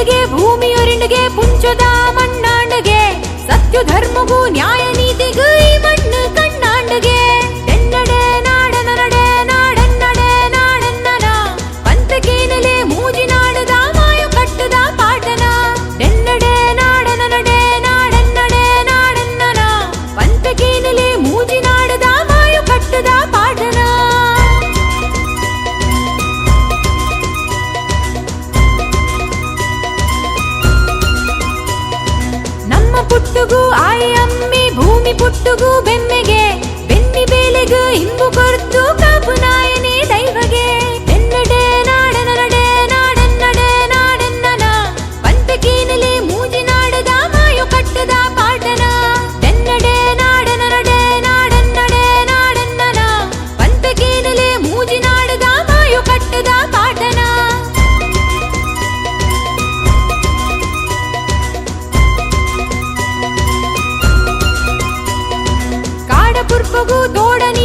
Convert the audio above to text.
ಪಿಂಡಗೆ ಭೂಮಿಯೊರಿಂಡಗೆ ಪುಂಚದ ಮಣ್ಣಾಂಡಗೆ ಸತ್ಯ ಧರ್ಮವು ನ್ಯಾಯ పుట్టుగు ఆయమ్మి భూమి పుట్టుగు బెన్ ಕೂಗು ದೋಡನೆ